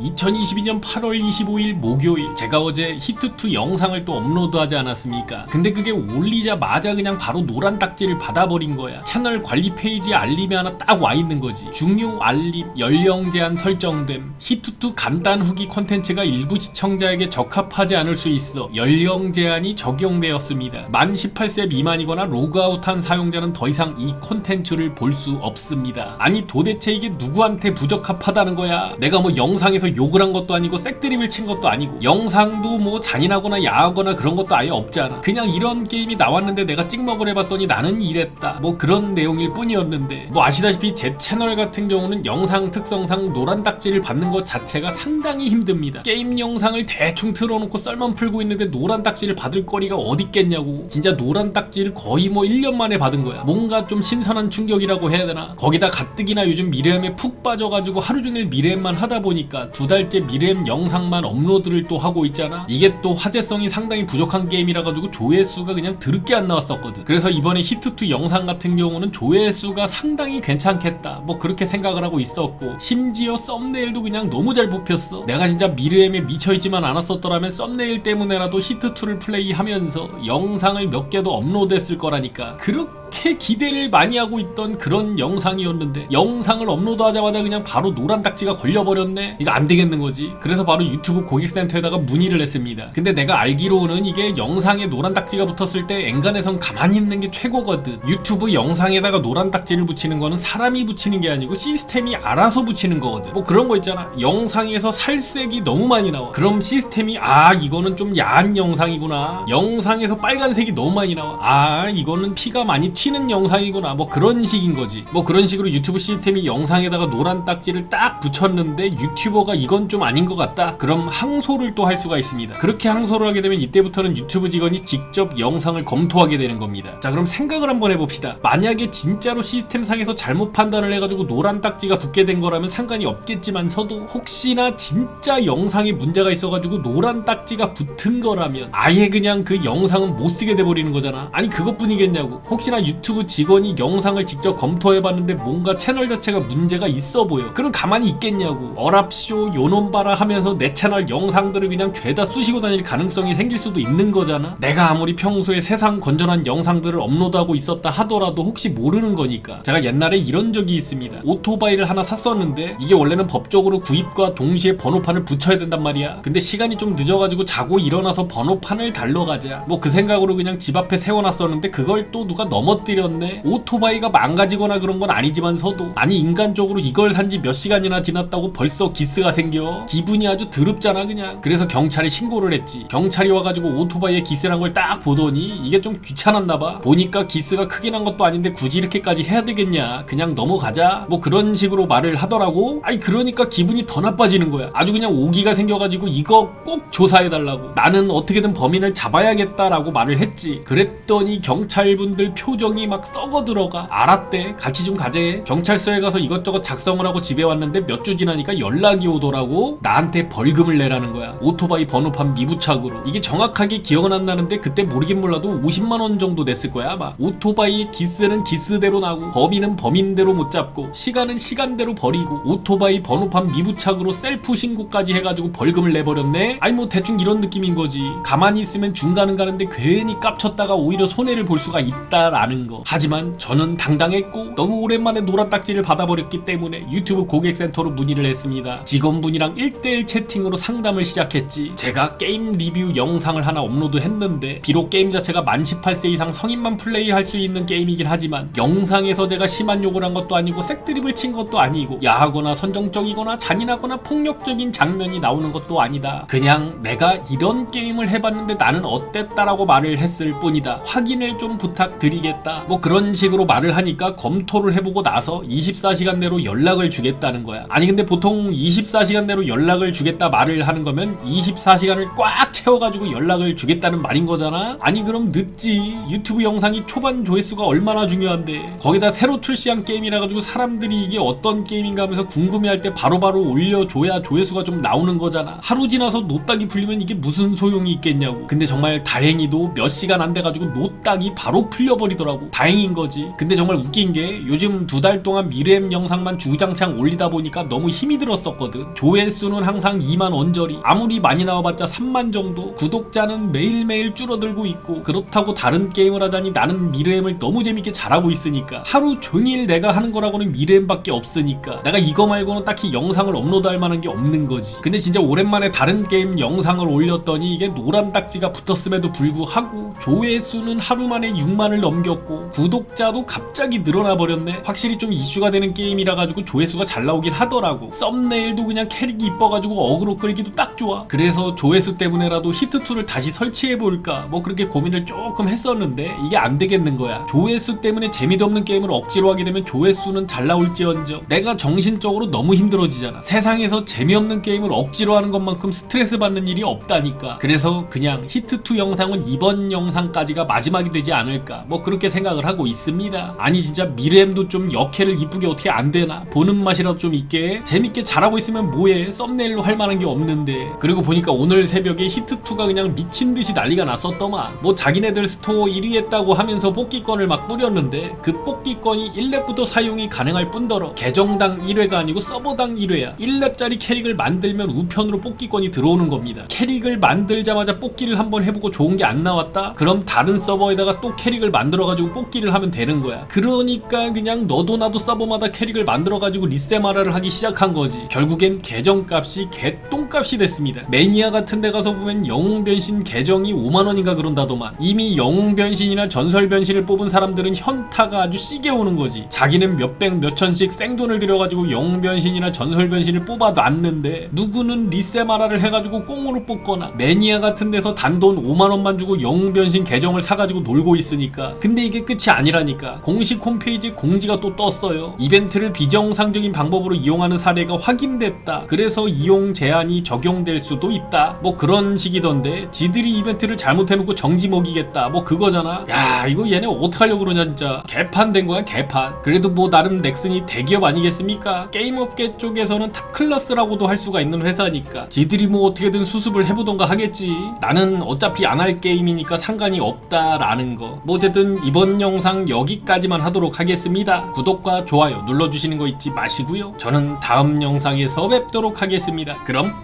2022년 8월 25일 목요일 제가 어제 히트2 영상을 또 업로드하지 않았습니까? 근데 그게 올리자마자 그냥 바로 노란 딱지를 받아버린 거야. 채널 관리 페이지에 알림이 하나 딱 와 있는 거지. 중요 알림, 연령 제한 설정됨. 히트2 간단 후기 콘텐츠가 일부 시청자에게 적합하지 않을 수 있어 연령 제한이 적용되었습니다. 만 18세 미만이거나 로그아웃한 사용자는 더 이상 이 콘텐츠를 볼 수 없습니다. 아니 도대체 이게 누구한테 부적합하다는 거야? 내가 뭐 영상에서 욕을 한 것도 아니고 색드립을 친 것도 아니고 영상도 뭐 잔인하거나 야하거나 그런 것도 아예 없잖아. 그냥 이런 게임이 나왔는데 내가 찍먹을 해봤더니 나는 이랬다. 뭐 그런 내용일 뿐이었는데 뭐 아시다시피 제 채널 같은 경우는 영상 특성상 노란 딱지를 받는 것 자체가 상당히 힘듭니다. 게임 영상을 대충 틀어놓고 썰만 풀고 있는데 노란 딱지를 받을 거리가 어딨겠냐고. 진짜 노란 딱지를 거의 뭐 1년 만에 받은 거야. 뭔가 좀 신선한 충격이라고 해야 되나? 거기다 가뜩이나 요즘 미래엠에 푹 빠져가지고 하루 종일 미래엠만 하다 보니까 두 달째 미래엠 영상만 업로드를 또 하고 있잖아. 이게 또 화제성이 상당히 부족한 게임이라 가지고 조회수가 그냥 드럽게 안 나왔었거든. 그래서 이번에 히트2 영상 같은 경우는 조회수가 상당히 괜찮겠다. 뭐 그렇게 생각을 하고 있었고 심지어 썸네일도 그냥 너무 잘 뽑혔어. 내가 진짜 미래엠에 미쳐있지만 않았었더라면 썸네일 때문에라도 히트2를 플레이하면서 영상을 몇 개도 업로드했을 거라니까. 그렇게 기대를 많이 하고 있던 그런 영상이었는데 영상을 업로드하자마자 그냥 바로 노란 딱지가 걸려버렸네. 이거 안 되겠는 거지. 그래서 바로 유튜브 고객센터에다가 문의를 했습니다. 근데 내가 알기로는 이게 영상에 노란 딱지가 붙었을 때 엔간에선 가만히 있는 게 최고거든. 유튜브 영상에다가 노란 딱지를 붙이는 거는 사람이 붙이는 게 아니고 시스템이 알아서 붙이는 거거든. 뭐 그런 거 있잖아. 영상에서 살색이 너무 많이 나와. 그럼 시스템이 아 이거는 좀 야한 영상이구나. 영상에서 빨간색이 너무 많이 나와. 아 이거는 피가 많이 튀는 영상이구나. 뭐 그런 식인 거지. 뭐 그런 식으로 유튜브 시스템이 영상에다가 노란 딱지를 딱 붙였는데 유튜버가 이건 좀 아닌 것 같다. 그럼 항소를 또 할 수가 있습니다. 그렇게 항소를 하게 되면 이때부터는 유튜브 직원이 직접 영상을 검토하게 되는 겁니다. 자 그럼 생각을 한번 해봅시다. 만약에 진짜로 시스템상에서 잘못 판단을 해가지고 노란 딱지가 붙게 된 거라면 상관이 없겠지만서도 혹시나 진짜 영상에 문제가 있어가지고 노란 딱지가 붙은 거라면 아예 그냥 그 영상은 못 쓰게 돼버리는 거잖아. 아니 그것뿐이겠냐고. 혹시나 유튜브 직원이 영상을 직접 검토해봤는데 뭔가 채널 자체가 문제가 있어 보여. 그럼 가만히 있겠냐고. 어랍쇼 요놈 봐라 하면서 내 채널 영상들을 그냥 죄다 쑤시고 다닐 가능성이 생길 수도 있는 거잖아. 내가 아무리 평소에 세상 건전한 영상들을 업로드하고 있었다 하더라도 혹시 모르는 거니까. 제가 옛날에 이런 적이 있습니다. 오토바이를 하나 샀었는데 이게 원래는 법적으로 구입과 동시에 번호판을 붙여야 된단 말이야. 근데 시간이 좀 늦어가지고 자고 일어나서 번호판을 달러 가자. 뭐 그 생각으로 그냥 집 앞에 세워놨었는데 그걸 또 누가 넘어 뜨렸네. 오토바이가 망가지거나 그런 건 아니지만서도 아니 인간적으로 이걸 산 지 몇 시간이나 지났다고 벌써 기스가 생겨. 기분이 아주 드럽잖아 그냥. 그래서 경찰에 신고를 했지. 경찰이 와가지고 오토바이에 기스란 걸 딱 보더니 이게 좀 귀찮았나 봐. 보니까 기스가 크게 난 것도 아닌데 굳이 이렇게까지 해야 되겠냐. 그냥 넘어가자. 뭐 그런 식으로 말을 하더라고. 아니 그러니까 기분이 더 나빠지는 거야. 아주 그냥 오기가 생겨가지고 이거 꼭 조사해달라고. 나는 어떻게든 범인을 잡아야겠다라고 말을 했지. 그랬더니 경찰분들 표 정이 막 썩어 들어가. 알았대. 같이 좀 가재. 경찰서에 가서 이것저것 작성을 하고 집에 왔는데 몇 주 지나니까 연락이 오더라고. 나한테 벌금을 내라는 거야. 오토바이 번호판 미부착으로. 이게 정확하게 기억은 안 나는데 그때 모르긴 몰라도 50만 원 정도 냈을 거야 아마. 오토바이 기스는 기스대로 나고 범인은 범인대로 못 잡고 시간은 시간대로 버리고 오토바이 번호판 미부착으로 셀프 신고까지 해가지고 벌금을 내버렸네. 아니 뭐 대충 이런 느낌인 거지. 가만히 있으면 중간은 가는데 괜히 깝쳤다가 오히려 손해를 볼 수가 있다라는 거. 하지만 저는 당당했고 너무 오랜만에 노란 딱지를 받아버렸기 때문에 유튜브 고객센터로 문의를 했습니다. 직원분이랑 1대1 채팅으로 상담을 시작했지. 제가 게임 리뷰 영상을 하나 업로드 했는데 비록 게임 자체가 만 18세 이상 성인만 플레이할 수 있는 게임이긴 하지만 영상에서 제가 심한 욕을 한 것도 아니고 색드립을 친 것도 아니고 야하거나 선정적이거나 잔인하거나 폭력적인 장면이 나오는 것도 아니다. 그냥 내가 이런 게임을 해봤는데 나는 어땠다라고 말을 했을 뿐이다. 확인을 좀 부탁드리겠다. 뭐 그런 식으로 말을 하니까 검토를 해보고 나서 24시간 내로 연락을 주겠다는 거야. 아니 근데 보통 24시간 내로 연락을 주겠다 말을 하는 거면 24시간을 꽉 채워가지고 연락을 주겠다는 말인 거잖아. 아니 그럼 늦지. 유튜브 영상이 초반 조회수가 얼마나 중요한데. 거기다 새로 출시한 게임이라 가지고 사람들이 이게 어떤 게임인가 하면서 궁금해할 때 바로바로 올려줘야 조회수가 좀 나오는 거잖아. 하루 지나서 노딱이 풀리면 이게 무슨 소용이 있겠냐고. 근데 정말 다행히도 몇 시간 안 돼가지고 노딱이 바로 풀려버리더라고. 하더라고 다행인 거지. 근데 정말 웃긴 게 요즘 두 달 동안 미래엠 영상만 주장창 올리다 보니까 너무 힘이 들었었거든. 조회수는 항상 2만 언저리. 아무리 많이 나와봤자 3만 정도. 구독자는 매일매일 줄어들고 있고 그렇다고 다른 게임을 하자니 나는 미래엠을 너무 재밌게 잘하고 있으니까. 하루 종일 내가 하는 거라고는 미래엠밖에 없으니까. 내가 이거 말고는 딱히 영상을 업로드할 만한 게 없는 거지. 근데 진짜 오랜만에 다른 게임 영상을 올렸더니 이게 노란 딱지가 붙었음에도 불구하고 조회수는 하루 만에 6만을 넘겼고 구독자도 갑자기 늘어나 버렸네. 확실히 좀 이슈가 되는 게임이라 가지고 조회수가 잘 나오긴 하더라고. 썸네일도 그냥 캐릭이 이뻐가지고 어그로 끌기도 딱 좋아. 그래서 조회수 때문에라도 히트2를 다시 설치해볼까 뭐 그렇게 고민을 조금 했었는데 이게 안 되겠는 거야. 조회수 때문에 재미도 없는 게임을 억지로 하게 되면 조회수는 잘 나올지언정. 내가 정신적으로 너무 힘들어지잖아. 세상에서 재미없는 게임을 억지로 하는 것만큼 스트레스 받는 일이 없다니까. 그래서 그냥 히트2 영상은 이번 영상까지가 마지막이 되지 않을까 뭐 그렇게 생각을 하고 있습니다. 아니 진짜 미래엠도 좀 역해를 이쁘게 어떻게 안 되나? 보는 맛이라도 좀 있게 재밌게 잘하고 있으면 뭐해? 썸네일로 할 만한 게 없는데. 그리고 보니까 오늘 새벽에 히트2가 그냥 미친 듯이 난리가 났었더만. 뭐 자기네들 스토어 1위 했다고 하면서 뽑기권을 막 뿌렸는데 그 뽑기권이 1렙부터 사용이 가능할 뿐더러 계정당 1회가 아니고 서버당 1회야. 1렙짜리 캐릭을 만들면 우편으로 뽑기권이 들어오는 겁니다. 캐릭을 만들자마자 뽑기를 한번 해보고 좋은 게 안 나왔다? 그럼 다른 서버에다가 또 캐릭을 만들어가지고 뽑기를 하면 되는 거야. 그러니까 그냥 너도 나도 서버마다 캐릭을 만들어가지고 리세마라를 하기 시작한 거지. 결국엔 계정값이 개똥값이 됐습니다. 매니아 같은 데 가서 보면 영웅 변신 계정이 5만원인가 그런다더만 이미 영웅 변신이나 전설 변신을 뽑은 사람들은 현타가 아주 시게 오는 거지. 자기는 몇백 몇천씩 생돈을 들여가지고 영웅 변신이나 전설 변신을 뽑아놨는데 누구는 리세마라를 해가지고 꽁으로 뽑거나 매니아 같은 데서 단돈 5만원만 주고 영웅 변신 계정을 사가지고 놀고 있으니까. 근데 이게 끝이 아니라니까. 공식 홈페이지 공지가 또 떴어요. 이벤트를 비정상적인 방법으로 이용하는 사례가 확인됐다. 그래서 이용 제한이 적용될 수도 있다. 뭐 그런 식이던데. 지들이 이벤트를 잘못해놓고 정지 먹이겠다. 뭐 그거잖아. 야 이거 얘네 어떡하려고 그러냐 진짜. 개판 된 거야 개판. 그래도 뭐 나름 넥슨이 대기업 아니겠습니까? 게임업계 쪽에서는 탑클래스라고도 할 수가 있는 회사니까. 지들이 뭐 어떻게든 수습을 해보던가 하겠지. 나는 어차피 안 할 게임이니까 상관이 없다라는 거. 뭐 어쨌든 이번 영상 여기까지만 하도록 하겠습니다. 구독과 좋아요 눌러주시는 거 잊지 마시고요. 저는 다음 영상에서 뵙도록 하겠습니다. 그럼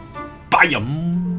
빠염.